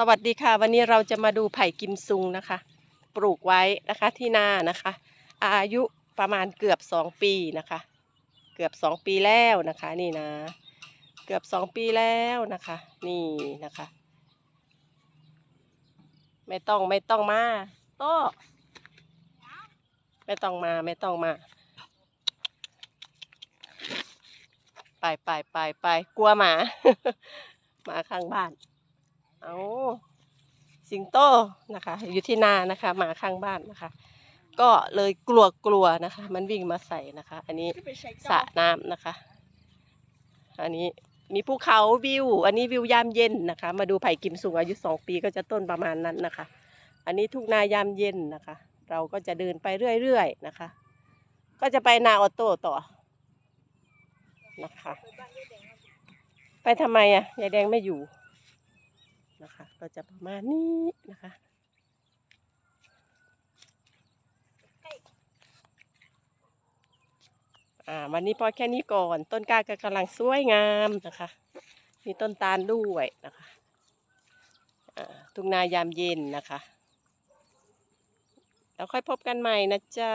สวัสดีค่ะ วันนี้เราจะมาดูไผ่กิมซุงนะคะ ปลูกไว้นะคะที่นานะคะ อายุประมาณเกือบสองปีนะคะ เกือบสองปีแล้วนะคะนี่นะ เกือบสองปีแล้วนะคะ นี่นะคะ ไม่ต้องไม่ต้องมาโตไม่ต้องมาไม่ต้องมา ไปไปไปไปกลัวหมาหมาข้างบ้าน เอาสิงโตนะคะ อยู่ที่นานะคะหมาข้างบ้านนะคะ ก็เลยกลัวกลัวนะคะ มันวิ่งมาใส่นะคะ อันนี้สระน้ำนะคะ อันนี้มีภูเขาวิว อันนี้วิวยามเย็นนะคะ มาดูไผ่กิมสูงอายุสองปีก็จะต้นประมาณนั้นนะคะ อันนี้ทุกนายามเย็นนะคะ เราก็จะเดินไปเรื่อยๆนะคะ ก็จะไปนาออโต้ต่อนะคะ ไปทำไมอะยายแดงไม่อยู่ นะคะ ก็จะประมาณนี้นะคะอ่าวันนี้พอแค่นี้ก่อน ต้นกล้าก็กำลังสวยงามนะคะ มีต้นตาลด้วยนะคะอ่าทุ่งนายามเย็นนะคะ แล้วค่อยพบกันใหม่นะจ๊ะ